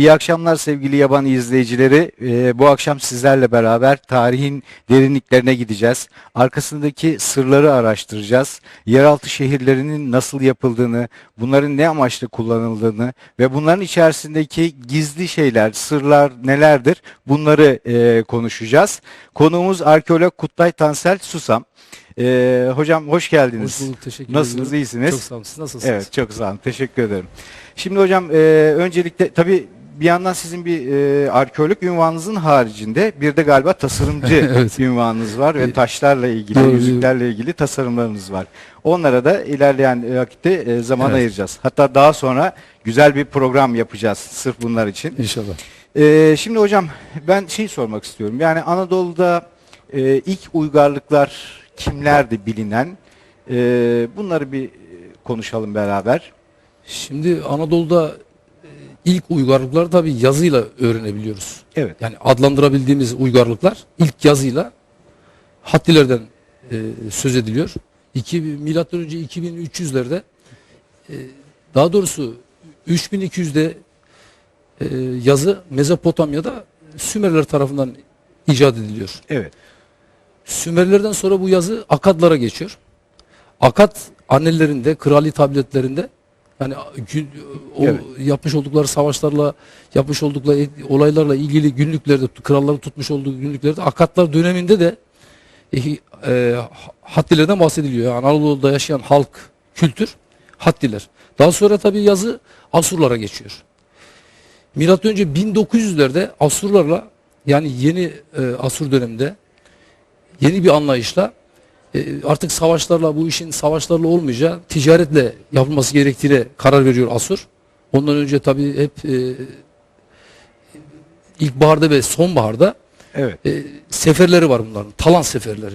İyi akşamlar sevgili yaban izleyicileri. Ee, bu akşam sizlerle beraber tarihin derinliklerine gideceğiz. Arkasındaki sırları araştıracağız. Yeraltı şehirlerinin nasıl yapıldığını, bunların ne amaçla kullanıldığını ve bunların içerisindeki gizli şeyler, sırlar nelerdir bunları e, konuşacağız. Konuğumuz arkeolog Kutlay Tansel Susam. Ee, hocam hoş geldiniz. Hoş bulduk, teşekkür Nasılsınız, ediyorum. iyisiniz? Çok sağ olun. Siz nasılsınız? Evet çok sağ olun. Teşekkür ederim. Şimdi hocam e, öncelikle tabii bir yandan sizin bir e, arkeolog ünvanınızın haricinde bir de galiba tasarımcı Evet. ünvanınız var ve E, taşlarla ilgili, doğru. yüzüklerle ilgili tasarımlarınız var. Onlara da ilerleyen vakitte e, zaman Evet. ayıracağız. Hatta daha sonra güzel bir program yapacağız sırf bunlar için. İnşallah. E, şimdi hocam ben şey sormak istiyorum. Yani Anadolu'da e, ilk uygarlıklar kimlerdi bilinen? E, bunları bir e, konuşalım beraber. Şimdi Anadolu'da e, ilk uygarlıkları tabii yazıyla öğrenebiliyoruz. Evet. Yani adlandırabildiğimiz uygarlıklar ilk yazıyla Hattilerden e, söz ediliyor. 2 milattan önce 2300'lerde e, daha doğrusu 3200'de e, yazı Mezopotamya'da Sümerler tarafından icat ediliyor. Evet. Sümerlerden sonra bu yazı Akadlara geçiyor. Akad annelerinde, krali tabletlerinde yani gün, o Evet. yapmış oldukları savaşlarla, yapmış oldukları olaylarla ilgili günlüklerde, kralların tutmuş olduğu günlüklerde Akatlar döneminde de e, e, Hattilerden bahsediliyor. Yani Anadolu'da yaşayan halk, kültür Hattiler. Daha sonra tabii yazı Asurlara geçiyor. Milattan önce 1900'lerde Asurlarla yani yeni e, Asur döneminde yeni bir anlayışla artık savaşlarla bu işin savaşlarla olmayacağı ticaretle yapılması gerektiğine karar veriyor Asur. Ondan önce tabii hep e, ilkbaharda ve sonbaharda Evet. e, seferleri var bunların. Talan seferleri.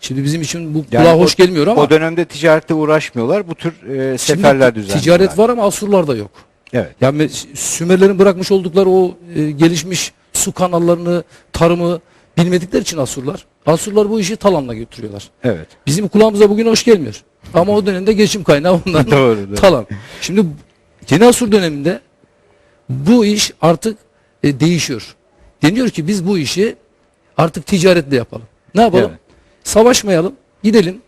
Şimdi bizim için bu Yani kulağa o- hoş gelmiyor ama O dönemde ticarette uğraşmıyorlar. Bu tür e, seferler düzenliyorlar. ticaret var ama Asurlarda yok. Evet. Yani Sümerlerin bırakmış oldukları o e, gelişmiş su kanallarını, tarımı bilmedikleri için Asurlar. Asurlar bu işi talanla götürüyorlar. Evet. Bizim kulağımıza bugün hoş gelmiyor. Ama o dönemde geçim kaynağı ondan Doğru, doğru. talan. Şimdi Yeni Asur döneminde bu iş artık e, değişiyor. Deniyor ki biz bu işi artık ticaretle yapalım. Ne yapalım? Evet. Savaşmayalım, gidelim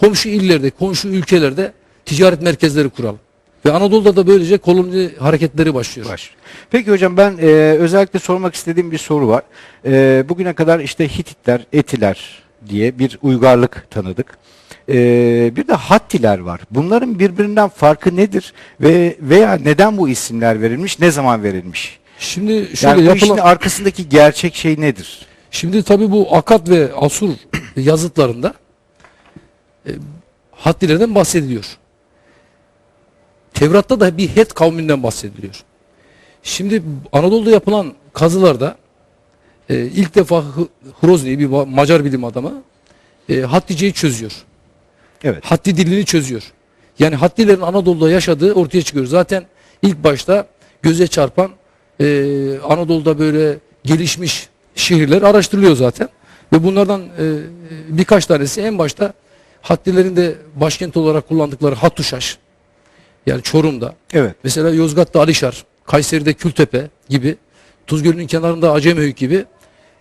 komşu illerde, komşu ülkelerde ticaret merkezleri kuralım. Ve Anadolu'da da böylece koloni hareketleri başlıyor. Baş. Peki hocam ben e, özellikle sormak istediğim bir soru var. E, bugüne kadar işte Hititler, Etiler diye bir uygarlık tanıdık. E, bir de Hattiler var. Bunların birbirinden farkı nedir ve veya neden bu isimler verilmiş, ne zaman verilmiş? Şimdi şöyle Yani bu işin yapılan arkasındaki gerçek şey nedir? Şimdi tabii bu Akad ve Asur yazıtlarında e, Hattilerden bahsediliyor. Tevrat'ta da bir Het kavminden bahsediliyor. Şimdi Anadolu'da yapılan kazılarda e, ilk defa Hrozny bir Macar bilim adamı e, Hattice'yi çözüyor. Evet. Hatti dilini çözüyor. Yani Hattilerin Anadolu'da yaşadığı ortaya çıkıyor. Zaten ilk başta göze çarpan e, Anadolu'da böyle gelişmiş şehirler araştırılıyor zaten. Ve bunlardan e, birkaç tanesi en başta Hattilerin de başkent olarak kullandıkları Hattuşaş. Yani Çorum'da. Evet. Mesela Yozgat'ta Alişar, Kayseri'de Kültepe gibi, Tuzgölü'nün kenarında Acemhöyük gibi,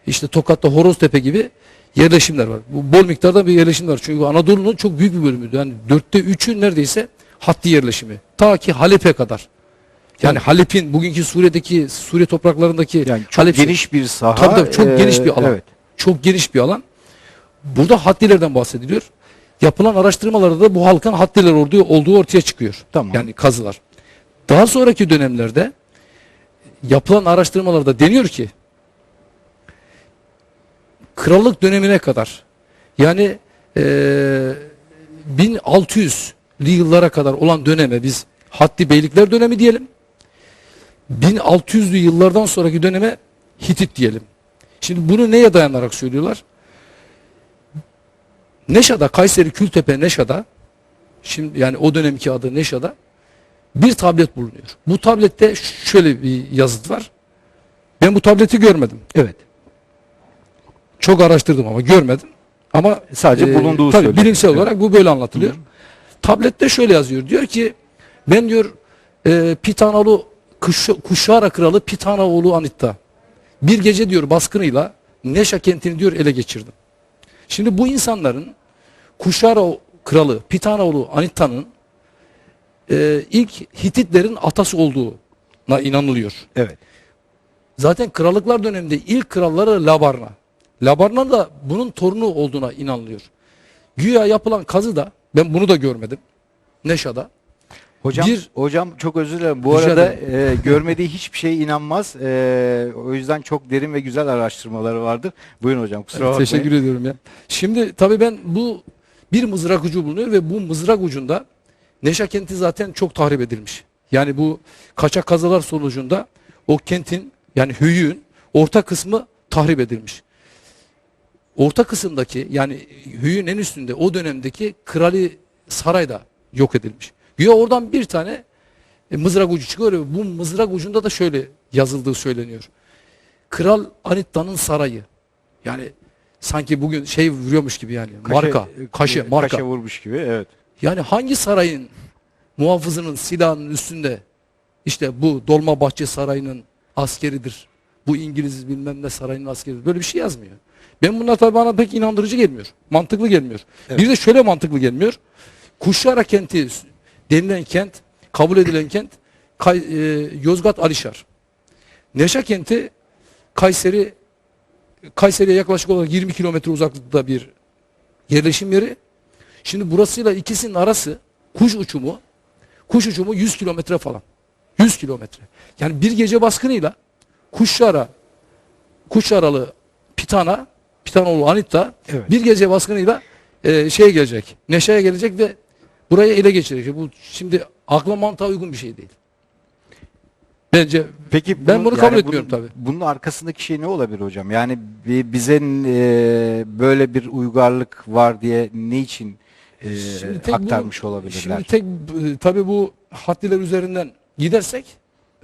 işte Tokat'ta Horoztepe gibi yerleşimler var. Bu bol miktarda bir yerleşim var. Çünkü Anadolu'nun çok büyük bir bölümü. Yani dörtte üçü neredeyse Hatti yerleşimi. Ta ki Halep'e kadar. Yani Halep'in bugünkü Suriye'deki Suriye topraklarındaki Yani çok Halep- geniş bir saha. Tabii tabii, çok e, geniş bir alan. Evet. Çok geniş bir alan. Burada Hattilerden bahsediliyor. Yapılan araştırmalarda da bu halkın Hattiler olduğu, olduğu ortaya çıkıyor. Tamam. Yani kazılar. Daha sonraki dönemlerde yapılan araştırmalarda deniyor ki krallık dönemine kadar yani eee 1600'lü yıllara kadar olan döneme biz Hatti Beylikler dönemi diyelim. 1600'lü yıllardan sonraki döneme Hitit diyelim. Şimdi bunu neye dayanarak söylüyorlar? Neşa'da, Kayseri Kültepe Neşa'da şimdi yani o dönemki adı Neşa'da bir tablet bulunuyor. Bu tablette şöyle bir yazıt var. Ben bu tableti görmedim. Evet. Çok araştırdım ama görmedim. Ama Sadece e, bulunduğu tabii söyleniyor. bilimsel Evet. olarak bu böyle anlatılıyor. Tablette şöyle yazıyor. Diyor ki ben diyor e, Pitanalı Kuş, Kuşara kralı Pitanaoğlu Anitta. Bir gece diyor baskınıyla Neşa kentini diyor ele geçirdim. Şimdi bu insanların Kuşara kralı Pitanaoğlu Anitta'nın e, ilk Hititlerin atası olduğuna inanılıyor. Evet. Zaten krallıklar döneminde ilk kralları Labarna. Labarna da bunun torunu olduğuna inanılıyor. Güya yapılan kazı da ben bunu da görmedim. Neşa'da. Hocam Bir- hocam çok özür dilerim. Bu arada e, görmediği hiçbir şeye inanmaz. E, o yüzden çok derin ve güzel araştırmaları vardır. Buyurun hocam kusura bakmayın. Teşekkür ediyorum ya. Şimdi tabii ben bu bir mızrak ucu bulunuyor ve bu mızrak ucunda Neşa kenti zaten çok tahrip edilmiş. Yani bu kaçak kazılar sonucunda o kentin yani Höyük'ün orta kısmı tahrip edilmiş. Orta kısımdaki yani Höyük'ün en üstünde o dönemdeki krali saray da yok edilmiş. Güya oradan bir tane e, mızrak ucu çıkıyor ve bu mızrak ucunda da şöyle yazıldığı söyleniyor. Kral Anitta'nın sarayı. Yani sanki bugün şey vuruyormuş gibi yani. marka, e, kaşı, marka. Kaşe vurmuş gibi evet. Yani hangi sarayın muhafızının silahının üstünde işte bu Dolmabahçe Sarayı'nın askeridir. Bu İngiliz bilmem ne sarayının askeridir. Böyle bir şey yazmıyor. Ben bunlar tabii bana pek inandırıcı gelmiyor. Mantıklı gelmiyor. Evet. Bir de şöyle mantıklı gelmiyor. Kuşlara kenti denilen kent, kabul edilen kent Kay- e, Yozgat Alişar. Neşa kenti Kayseri Kayseri'ye yaklaşık olarak 20 kilometre uzaklıkta bir yerleşim yeri. Şimdi burasıyla ikisinin arası kuş uçumu kuş uçumu 100 kilometre falan. 100 kilometre. Yani bir gece baskınıyla Kuşlara Kuşaralı Pitana Pitanoğlu Anitta Evet. bir gece baskınıyla e, şeye gelecek. Neşe'ye gelecek ve burayı ele geçirecek. Bu şimdi akla mantığa uygun bir şey değil. Bence Peki Ben bunu kabul etmiyorum bunun, tabii. Bunun arkasındaki şey ne olabilir hocam? Yani bi- bize e, böyle bir uygarlık var diye ne için e, Şimdi tek aktarmış olabilirler? Şimdi tek e, tabii bu haddiler üzerinden gidersek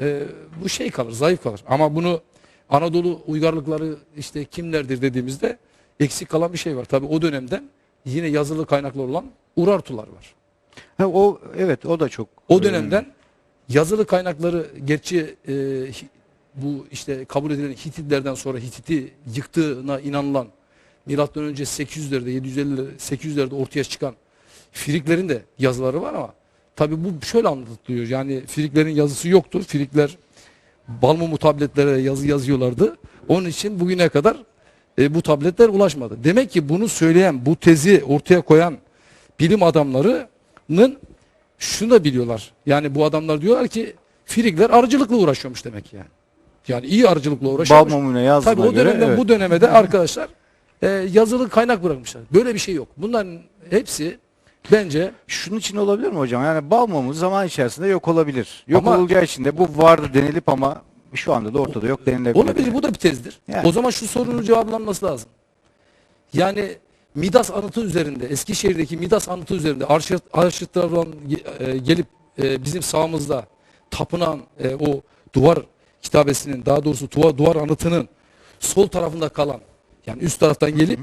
e, bu şey kalır, zayıf kalır. Ama bunu Anadolu uygarlıkları işte kimlerdir dediğimizde eksik kalan bir şey var. Tabii o dönemden yine yazılı kaynaklı olan Urartular var. Ha, o evet o da çok O e, dönemden yazılı kaynakları gerçi e, bu işte kabul edilen Hititlerden sonra Hitit'i yıktığına inanılan milattan önce 800'lerde 750 800'lerde ortaya çıkan Firiklerin de yazıları var ama tabi bu şöyle anlatılıyor. Yani Firiklerin yazısı yoktu. Firikler Balmumu tabletlere yazı yazıyorlardı. Onun için bugüne kadar e, bu tabletler ulaşmadı. Demek ki bunu söyleyen, bu tezi ortaya koyan bilim adamlarının şunu da biliyorlar. Yani bu adamlar diyorlar ki Firikler arıcılıkla uğraşıyormuş demek yani. Yani iyi arıcılıkla uğraşıyormuş. Balmumune yazdığına Tabii o göre dönemden evet. bu döneme de arkadaşlar e, yazılı kaynak bırakmışlar. Böyle bir şey yok. Bunların hepsi bence Şunun için olabilir mi hocam? Yani balmumu zaman içerisinde yok olabilir. Yok Ama- olacağı için de bu vardı denilip ama şu anda da ortada yok denilebilir. olabilir. Bu da bir tezdir. Yani. O zaman şu sorunun cevaplanması lazım. Yani Midas anıtı üzerinde, Eskişehir'deki Midas anıtı üzerinde arşit, arşitlerden e, gelip e, bizim sağımızda tapınan e, o duvar kitabesinin daha doğrusu duvar, duvar anıtının sol tarafında kalan yani üst taraftan gelip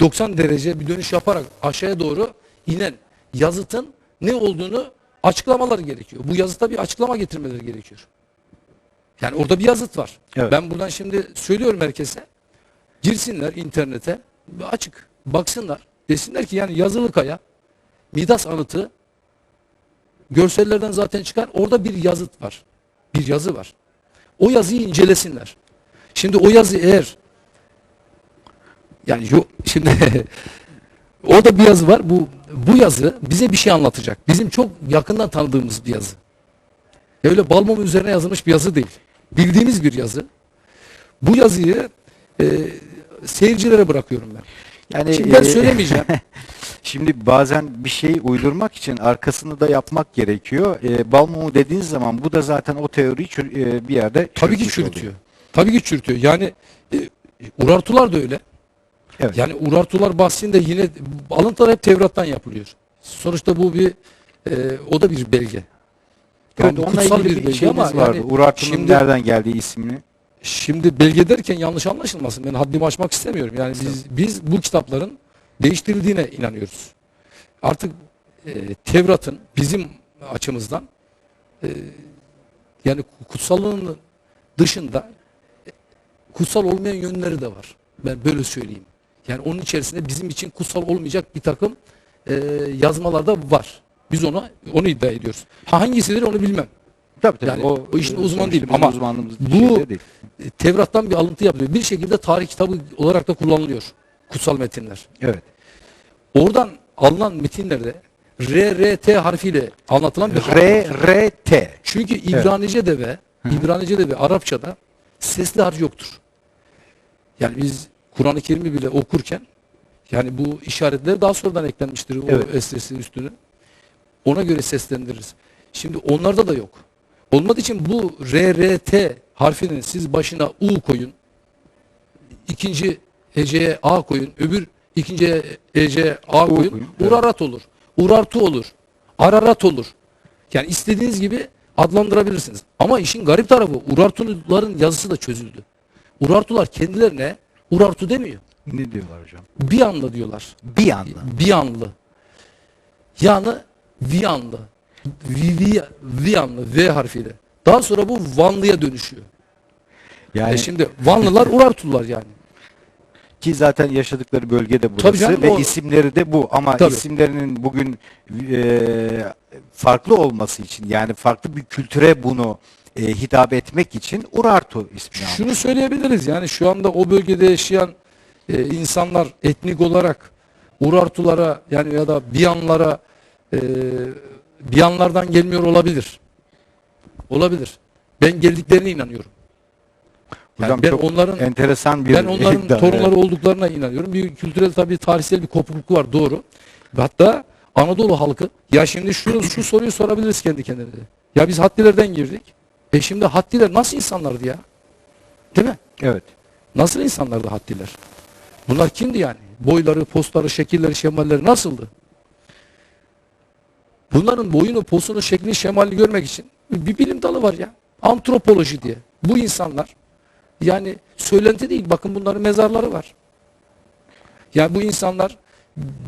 90 derece bir dönüş yaparak aşağıya doğru inen yazıtın ne olduğunu açıklamaları gerekiyor. Bu yazıta bir açıklama getirmeleri gerekiyor. Yani orada bir yazıt var. Evet. Ben buradan şimdi söylüyorum herkese. Girsinler internete açık baksınlar. Desinler ki yani yazılı kaya Midas anıtı görsellerden zaten çıkar. Orada bir yazıt var. Bir yazı var. O yazıyı incelesinler. Şimdi o yazı eğer yani yo, şimdi orada bir yazı var. Bu bu yazı bize bir şey anlatacak. Bizim çok yakından tanıdığımız bir yazı. Öyle bal mumu üzerine yazılmış bir yazı değil. Bildiğimiz bir yazı. Bu yazıyı e, seyircilere bırakıyorum ben. Yani Şimdi ben e, söylemeyeceğim. Şimdi bazen bir şey uydurmak için arkasını da yapmak gerekiyor. E, balmumu dediğiniz zaman bu da zaten o teoriyi çür- e, bir yerde Tabii ki çürütüyor. oluyor. Tabii ki çürütüyor. Yani e, Urartular da öyle. Evet. Yani Urartular bahsinde yine alıntılar hep Tevrat'tan yapılıyor. Sonuçta bu bir e, o da bir belge. evet, Tamam, onunla kutsal ilgili bir bir belge şeyimiz ama vardı. yani Urartu'nun şimdi- nereden geldiği ismini. Şimdi belge derken yanlış anlaşılmasın. Ben haddimi aşmak istemiyorum. Yani biz biz bu kitapların değiştirildiğine inanıyoruz. Artık e, Tevrat'ın bizim açımızdan e, Yani kutsallığının dışında e, kutsal olmayan yönleri de var. Ben böyle söyleyeyim. Yani onun içerisinde bizim için kutsal olmayacak bir takım e, yazmalar da var. Biz ona onu iddia ediyoruz. Ha, hangisidir onu bilmem. Tabii tabii. Yani o işin uzmanı bizim ama bu- şeyde değil. Tevrat'tan bir alıntı yapılıyor. Bir şekilde tarih kitabı olarak da kullanılıyor. Kutsal metinler. Evet. Oradan alınan metinlerde RRT harfiyle anlatılan bir harf var. R R T. Çünkü İbranice'de ve İbranice'de ve Arapça'da sesli harf yoktur. Yani biz Kur'an-ı Kerim'i bile okurken yani bu işaretler daha sonradan eklenmiştir o Evet. esresi üstüne. Ona göre seslendiririz. Şimdi onlarda da yok. Olmadığı için bu RRT harfinin siz başına U koyun. ikinci heceye A koyun. Öbür ikinci heceye A koyun. koyun. Urarat olur. Urartu olur. Ararat olur. Yani istediğiniz gibi adlandırabilirsiniz. Ama işin garip tarafı Urartuların yazısı da çözüldü. Urartular kendilerine Urartu demiyor. Ne diyorlar hocam? Bir anda diyorlar. Bir anda. Biyanlı. Yani Viyanlı. Vi, vi, Viyanlı V harfiyle. Daha sonra bu Vanlı'ya dönüşüyor. Yani E şimdi Vanlılar Urartular yani. ki zaten yaşadıkları bölge de burası canım, ve o- isimleri de bu ama Tabii. isimlerinin bugün e, farklı olması için yani farklı bir kültüre bunu e, hitap etmek için Urartu ismini almış. Şunu söyleyebiliriz yani şu anda o bölgede yaşayan e, insanlar etnik olarak Urartulara yani ya da Biyanlara e, Biyanlardan gelmiyor olabilir. Olabilir. Ben geldiklerine inanıyorum. Yani Hocam ben çok onların enteresan bir ben onların iddia, torunları evet. olduklarına inanıyorum. Bir kültürel tabii tarihsel bir kopukluk var doğru. Hatta Anadolu halkı ya şimdi şu, şu soruyu sorabiliriz kendi kendimize. Ya biz Hattilerden girdik. E şimdi Hattiler nasıl insanlardı ya? Değil mi? Evet. Nasıl insanlardı Hattiler? Bunlar kimdi yani? Boyları, postları, şekilleri, şemalleri nasıldı? Bunların boyunu, posunu, şeklini, şemalini görmek için bir bilim dalı var ya. Antropoloji diye. Bu insanlar yani söylenti değil. Bakın bunların mezarları var. Yani bu insanlar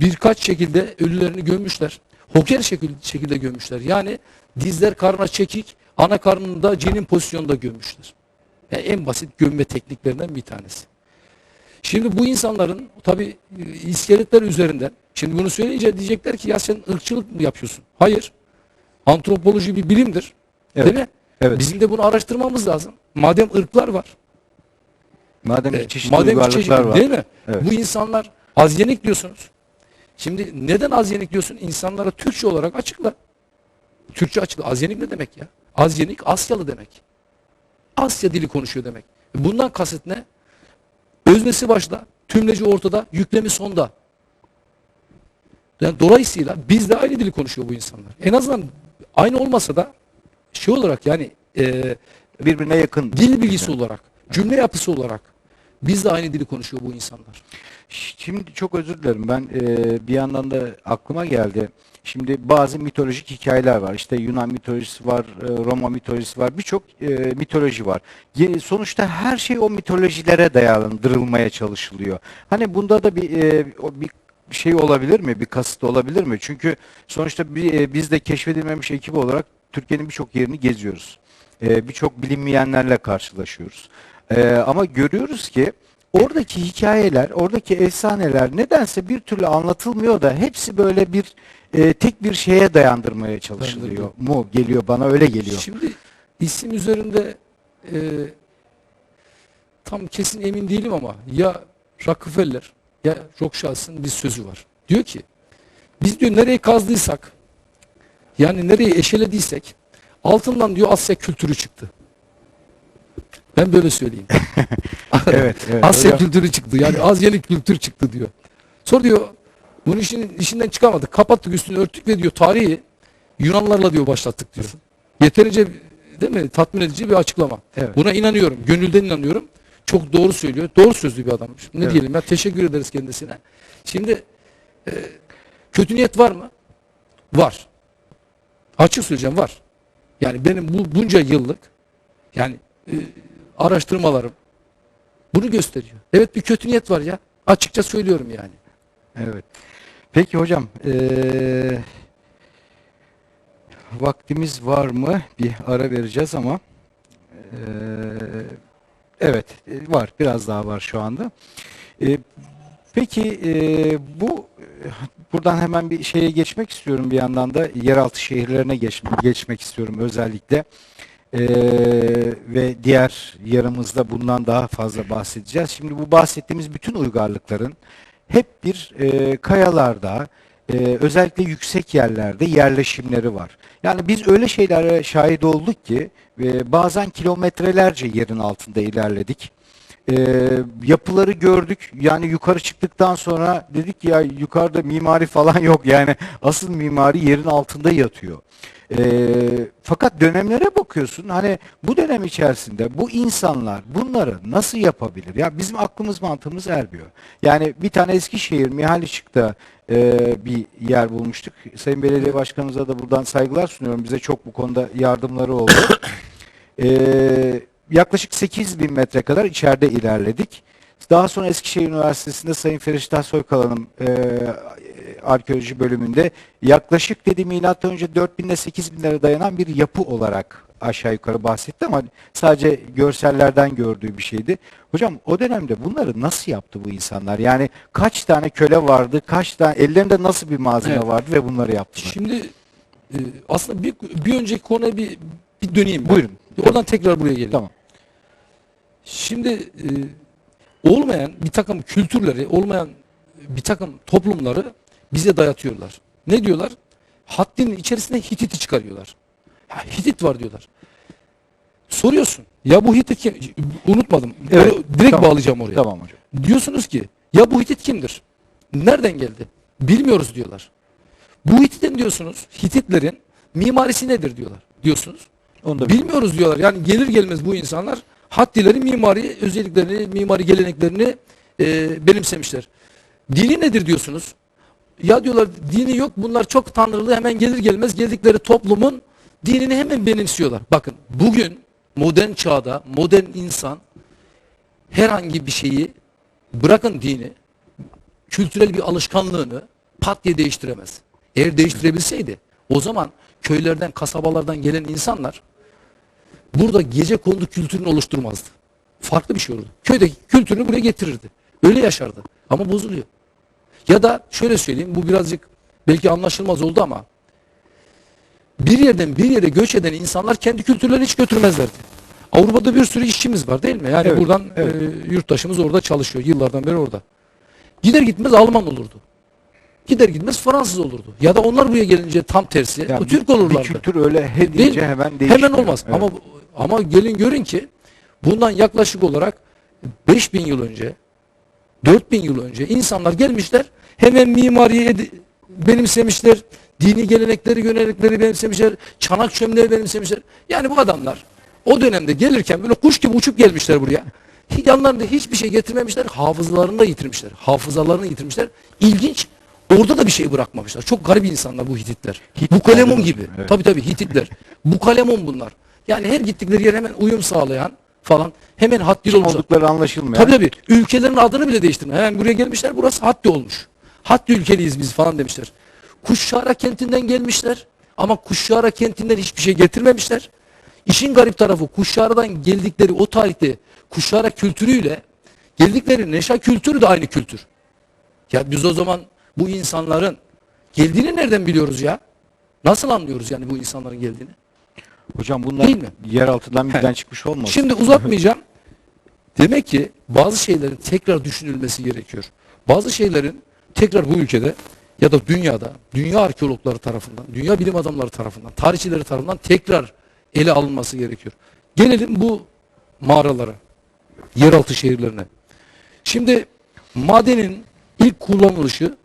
birkaç şekilde ölülerini gömmüşler. Hoker şekil, şekilde gömmüşler. Yani dizler karnına çekik, ana karnında cenin pozisyonda gömmüşler. Yani en basit gömme tekniklerinden bir tanesi. Şimdi bu insanların tabi iskeletler üzerinden şimdi bunu söyleyince diyecekler ki ya sen ırkçılık mı yapıyorsun? Hayır. Antropoloji bir bilimdir. Evet. Değil mi? Evet. Bizim de bunu araştırmamız lazım. Madem ırklar var. Madem e, çeşitli madem çeşitli- var. Değil mi? Evet. Bu insanlar azyenik diyorsunuz. Şimdi neden azyenik diyorsun? İnsanlara Türkçe olarak açıkla. Türkçe açıkla. Azyenik ne demek ya? Azyenik Asyalı demek. Asya dili konuşuyor demek. Bundan kasıt ne? Öznesi başta, tümleci ortada, yüklemi sonda. Yani dolayısıyla bizde aynı dili konuşuyor bu insanlar. En azından aynı olmasa da şey olarak yani e, Birbirine yakın. dil bilgisi olarak, cümle yapısı olarak biz de aynı dili konuşuyor bu insanlar. Şimdi çok özür dilerim. Ben e, bir yandan da aklıma geldi. Şimdi bazı mitolojik hikayeler var. İşte Yunan mitolojisi var, e, Roma mitolojisi var. Birçok e, mitoloji var. Ye- Sonuçta her şey o mitolojilere dayandırılmaya çalışılıyor. Hani bunda da bir e, bir şey olabilir mi? Bir kasıt olabilir mi? Çünkü sonuçta bir, e, biz de keşfedilmemiş ekip olarak Türkiye'nin birçok yerini geziyoruz. E, birçok bilinmeyenlerle karşılaşıyoruz. E, ama görüyoruz ki oradaki hikayeler, oradaki efsaneler nedense bir türlü anlatılmıyor da hepsi böyle bir e, tek bir şeye dayandırmaya çalışılıyor mu geliyor bana öyle geliyor. Şimdi isim üzerinde e, tam kesin emin değilim ama ya Rockefeller ya Rothschild'ın bir sözü var. Diyor ki biz diyor nereyi kazdıysak yani nereyi eşelediysek altından diyor Asya kültürü çıktı. Ben böyle söyleyeyim. Evet, evet. Asya Hocam- kültürü çıktı. Yani Asya'nın kültür çıktı diyor. Sonra diyor bunun işin, işinden çıkamadık. Kapattık üstünü örttük ve diyor tarihi Yunanlarla diyor başlattık diyor. Yeterince değil mi tatmin edici bir açıklama. Evet. Buna inanıyorum. Gönülden inanıyorum. Çok doğru söylüyor. Doğru sözlü bir adammış. Ne Evet. diyelim ya teşekkür ederiz kendisine. Şimdi e, kötü niyet var mı? Var. Açık söyleyeceğim var. Yani benim bu bunca yıllık yani e, araştırmalarım bunu gösteriyor. Evet bir kötü niyet var ya. Açıkça söylüyorum yani. Evet. Peki hocam, eee, vaktimiz var mı? Bir ara vereceğiz ama e, evet e, var. Biraz daha var şu anda. E, peki e, bu buradan hemen bir şeye geçmek istiyorum bir yandan da yeraltı şehirlerine geç, geçmek istiyorum özellikle. E, ve diğer yarımızda bundan daha fazla bahsedeceğiz. Şimdi bu bahsettiğimiz bütün uygarlıkların hep bir e, kayalarda, e, özellikle yüksek yerlerde yerleşimleri var. Yani biz öyle şeylere şahit olduk ki e, bazen kilometrelerce yerin altında ilerledik. E, yapıları gördük. Yani yukarı çıktıktan sonra dedik ya yukarıda mimari falan yok. Yani asıl mimari yerin altında yatıyor. E, fakat dönemlere bakıyorsun hani bu dönem içerisinde bu insanlar bunları nasıl yapabilir? Ya bizim aklımız mantığımız ermiyor. Yani bir tane Eskişehir Mihaliçik'te e, bir yer bulmuştuk. Sayın Belediye Başkanımıza da buradan saygılar sunuyorum. Bize çok bu konuda yardımları oldu. E, yaklaşık 8 bin metre kadar içeride ilerledik. Daha sonra Eskişehir Üniversitesi'nde Sayın Feriştah Soykalan'ın e, arkeoloji bölümünde yaklaşık dedi milattan önce 4000 ile 8000'lere dayanan bir yapı olarak aşağı yukarı bahsetti ama sadece görsellerden gördüğü bir şeydi. Hocam o dönemde bunları nasıl yaptı bu insanlar? Yani kaç tane köle vardı, kaç tane ellerinde nasıl bir malzeme Evet. vardı ve bunları yaptılar? Şimdi e, aslında bir, bir önceki konuya bir, bir döneyim. ben. Buyurun. Oradan tekrar buraya geleyim. Tamam. Şimdi e, olmayan bir takım kültürleri, olmayan bir takım toplumları bize dayatıyorlar. Ne diyorlar? Haddinin içerisinde Hitit'i çıkarıyorlar. Ha, Hitit var diyorlar. Soruyorsun. Ya bu Hitit kim? Unutmadım. Evet, direkt tamam. bağlayacağım oraya. Tamam hocam. Diyorsunuz ki ya bu Hitit kimdir? Nereden geldi? Bilmiyoruz diyorlar. Bu Hitit'in diyorsunuz, Hititlerin mimarisi nedir diyorlar. Diyorsunuz. Onu da Bilmiyoruz diyorlar. Yani gelir gelmez bu insanlar Hattileri mimari özelliklerini, mimari geleneklerini e, benimsemişler. Dini nedir diyorsunuz? Ya diyorlar dini yok bunlar çok tanrılı hemen gelir gelmez geldikleri toplumun dinini hemen benimsiyorlar. Bakın bugün modern çağda modern insan herhangi bir şeyi bırakın dini kültürel bir alışkanlığını pat diye değiştiremez. Eğer değiştirebilseydi o zaman köylerden kasabalardan gelen insanlar burada gece kondu kültürünü oluşturmazdı. Farklı bir şey olurdu. Köydeki kültürünü buraya getirirdi. Öyle yaşardı. Ama bozuluyor. Ya da şöyle söyleyeyim bu birazcık belki anlaşılmaz oldu ama bir yerden bir yere göç eden insanlar kendi kültürlerini hiç götürmezlerdi. Avrupa'da bir sürü işçimiz var değil mi? Yani Evet, buradan evet. e, yurttaşımız orada çalışıyor. Yıllardan beri orada. Gider gitmez Alman olurdu. Gider gitmez Fransız olurdu. Ya da onlar buraya gelince tam tersi Yani o Türk olurlardı. Bir kültür öyle he deyince hemen değişmiyor. Hemen olmaz. Evet. Ama ama gelin görün ki bundan yaklaşık olarak 5000 yıl önce 4000 yıl önce insanlar gelmişler hemen mimariyi benimsemişler. Dini gelenekleri, görenekleri benimsemişler. Çanak çömleği benimsemişler. Yani bu adamlar o dönemde gelirken böyle kuş gibi uçup gelmişler buraya. Hiç yanlarında hiçbir şey getirmemişler. Hafızalarını da yitirmişler. Hafızalarını yitirmişler. İlginç. Orada da bir şey bırakmamışlar. Çok garip insanlar bu Hititler. Hititler bu diyorsun, gibi. evet. Tabii tabii Hititler. Bu kalemun bunlar. Yani her gittikleri yer hemen uyum sağlayan falan. Hemen haddil olmuşlar. oldukları anlaşılmıyor. Tabii tabii. Ülkelerin adını bile değiştirme. Hemen buraya gelmişler. Burası Hatti olmuş. Hatti ülkeliyiz biz falan demişler. Kuşşara kentinden gelmişler. Ama Kuşşara kentinden hiçbir şey getirmemişler. İşin garip tarafı Kuşşara'dan geldikleri o tarihte Kuşşara kültürüyle geldikleri Neşa kültürü de aynı kültür. Ya biz o zaman bu insanların geldiğini nereden biliyoruz ya? Nasıl anlıyoruz yani bu insanların geldiğini? Hocam bunlar Değil mi? yer altından birden çıkmış olmasın? Şimdi uzatmayacağım. Demek ki bazı şeylerin tekrar düşünülmesi gerekiyor. Bazı şeylerin tekrar bu ülkede ya da dünyada, dünya arkeologları tarafından, dünya bilim adamları tarafından, tarihçileri tarafından tekrar ele alınması gerekiyor. Gelelim bu mağaralara, yeraltı şehirlerine. Şimdi madenin ilk kullanılışı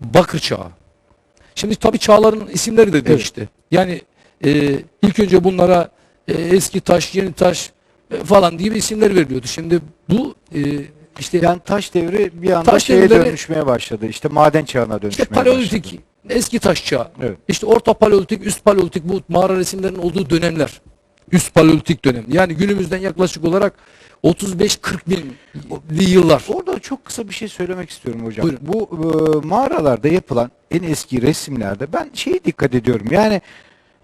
Bakır Çağı. Şimdi tabii çağların isimleri de değişti. Yani e, ilk önce bunlara e, eski taş, yeni taş e, falan diye isimler veriliyordu. Şimdi bu e, işte Yani taş devri bir anda Taş şeye devrileri- dönüşmeye başladı. İşte maden çağına dönüşmeye işte paleolitik, eski taş çağı. Evet. İşte orta paleolitik, üst paleolitik bu mağara resimlerinin olduğu dönemler. Üst paleolitik dönem. Yani günümüzden yaklaşık olarak 35-40 binli yıllar. Orada çok kısa bir şey söylemek istiyorum hocam. Buyurun. Bu e, mağaralarda yapılan en eski resimlerde ben şeye dikkat ediyorum. Yani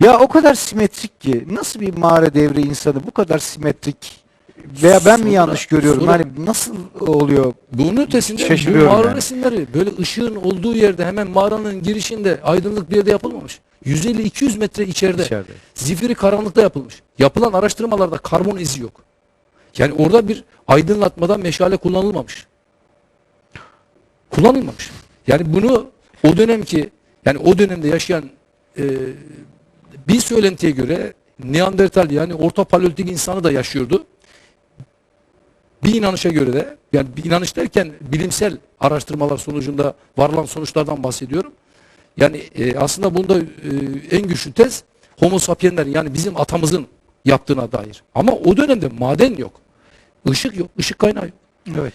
Ya o kadar simetrik ki nasıl bir mağara devri insanı bu kadar simetrik veya ben mi Sonra- yanlış görüyorum? sonra- hani nasıl oluyor? Bunun ötesinde bu mağara yani. resimleri böyle ışığın olduğu yerde hemen mağaranın girişinde aydınlık bir yerde yapılmamış. 150-200 metre içeride. İçeride. Zifiri karanlıkta yapılmış. Yapılan araştırmalarda karbon izi yok. Yani orada bir aydınlatmada meşale kullanılmamış. Kullanılmamış. Yani bunu o dönemki yani o dönemde yaşayan e, bir söylentiye göre Neandertal yani Orta Paleolitik insanı da yaşıyordu. Bir inanışa göre de yani bir inanış derken bilimsel araştırmalar sonucunda varılan sonuçlardan bahsediyorum. Yani e, aslında bunda e, en güçlü tez Homo sapiensler yani bizim atamızın yaptığına dair. Ama o dönemde maden yok. Işık yok. ışık kaynağı yok. Evet.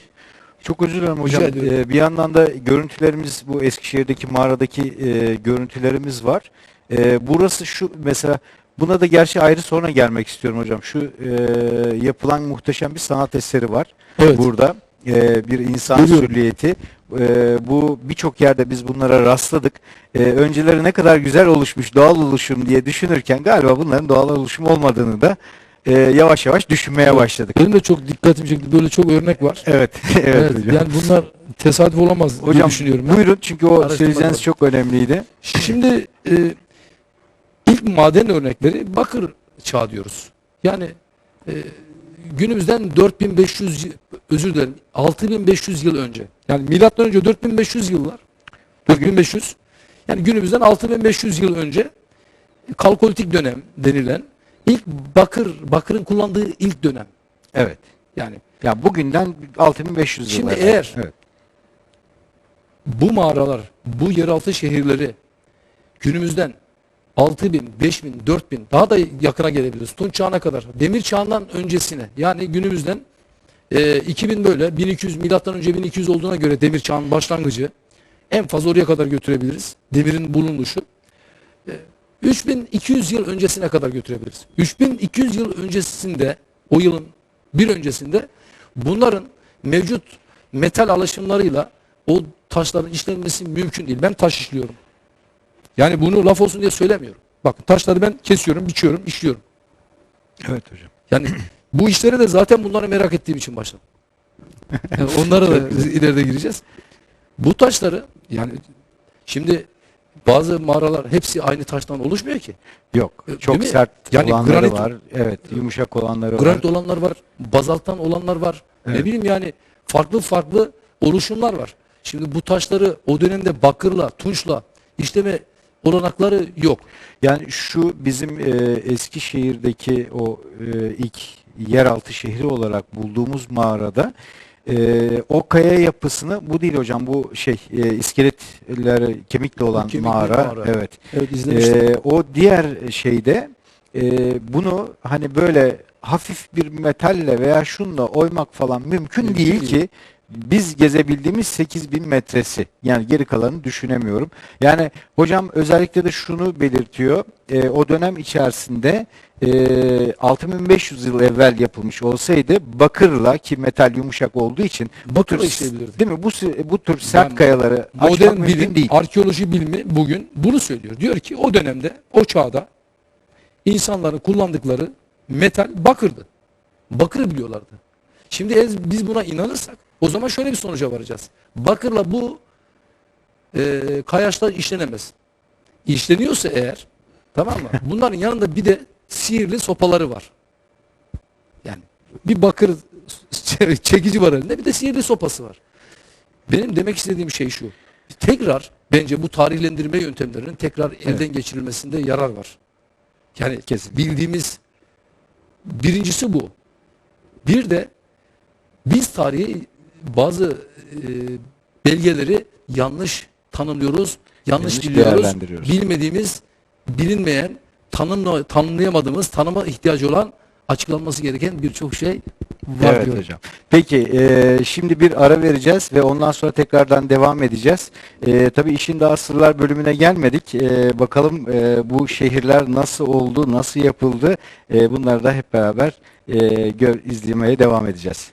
Çok özür dilerim hocam. Ee, bir yandan da görüntülerimiz bu Eskişehir'deki mağaradaki e, görüntülerimiz var. E, burası şu mesela buna da gerçi ayrı sonra gelmek istiyorum hocam. Şu e, yapılan muhteşem bir sanat eseri var. Evet. Burada e, bir insan Görüyorum. sürliyeti. E, bu birçok yerde biz bunlara rastladık. E, önceleri ne kadar güzel oluşmuş doğal oluşum diye düşünürken galiba bunların doğal oluşum olmadığını da e, yavaş yavaş düşünmeye başladık. Benim de çok dikkatimi çekti. Böyle çok örnek var. Evet, evet, Evet, hocam. yani bunlar tesadüf olamaz diye Hocam düşünüyorum. ben. buyurun çünkü o söyleyeceğiniz çok önemliydi. Şimdi e, ilk maden örnekleri bakır çağı diyoruz. Yani e, günümüzden 4500 y- özür dilerim 6500 yıl önce. Yani milattan önce 4500 yıllar. 4500. Yani günümüzden 6500 yıl önce kalkolitik dönem denilen ilk bakır bakırın kullandığı ilk dönem. Evet. Yani Ya bugünden 6500 yıl Şimdi eğer- evet. bu mağaralar, bu yeraltı şehirleri günümüzden 6000, 5000, 4000 daha da yakına gelebiliriz. Tunç çağına kadar. Demir çağından öncesine yani günümüzden e, 2000 böyle 1200 milattan önce 1200 olduğuna göre demir çağının başlangıcı en fazla oraya kadar götürebiliriz. Demirin bulunuşu. E, 3200 yıl öncesine kadar götürebiliriz. 3200 yıl öncesinde o yılın bir öncesinde bunların mevcut metal alışımlarıyla o taşların işlenmesi mümkün değil. Ben taş işliyorum. Yani bunu laf olsun diye söylemiyorum. Bakın taşları ben kesiyorum, biçiyorum, işliyorum. Evet hocam. Yani bu işlere de zaten bunları merak ettiğim için başladım. Yani onlara da ileride gireceğiz. Bu taşları yani şimdi bazı mağaralar hepsi aynı taştan oluşmuyor ki. Yok. Çok değil mi? sert Yani olanları granit- var. Evet. Yumuşak olanları Granit var. olanlar var, bazalttan olanlar var. Evet. Ne bileyim yani farklı farklı oluşumlar var. Şimdi bu taşları o dönemde bakırla, tunçla işleme olanakları yok. Yani şu bizim e, Eskişehir'deki o e, ilk yeraltı şehri olarak bulduğumuz mağarada e, o kaya yapısını bu değil hocam bu şey e, iskeletleri kemikli olan Kemikli mağara. mağara. Evet. Evet izlemiştim. Ee, o diğer şeyde e, bunu hani böyle hafif bir metalle veya şunla oymak falan mümkün, Mümkün değil, değil. ki biz gezebildiğimiz 8000 metresi. Yani geri kalanını düşünemiyorum. Yani hocam özellikle de şunu belirtiyor. e, o dönem içerisinde e, 6500 yıl evvel yapılmış olsaydı bakırla ki metal yumuşak olduğu için bu tür işleyebilirdi. değil mi? Bu bu tür sert Yani kayaları açmak Modern mümkün bilim, değil. arkeoloji bilimi bugün bunu söylüyor. Diyor ki o dönemde, o çağda insanların kullandıkları metal bakırdı. Bakırı biliyorlardı. Şimdi biz buna inanırsak o zaman şöyle bir sonuca varacağız. Bakırla bu e, kayaçlar işlenemez. İşleniyorsa eğer tamam mı? Bunların yanında bir de sihirli sopaları var. Yani bir bakır çekici var elinde bir de sihirli sopası var. Benim demek istediğim şey şu. Tekrar bence bu tarihlendirme yöntemlerinin tekrar elden geçirilmesinde yarar var. Yani Kesin. bildiğimiz birincisi bu. Bir de biz tarihi bazı e, belgeleri yanlış tanımlıyoruz, yanlış, Yanlış biliyoruz. Bilmediğimiz, bilinmeyen, tanımla, tanımlayamadığımız, tanıma ihtiyacı olan açıklanması gereken birçok şey var Evet diyorum. hocam. Peki e, şimdi bir ara vereceğiz ve ondan sonra tekrardan devam edeceğiz. E, tabii işin daha sırlar bölümüne gelmedik. E, bakalım e, bu şehirler nasıl oldu, nasıl yapıldı? E, bunları da hep beraber e, gör, izlemeye devam edeceğiz.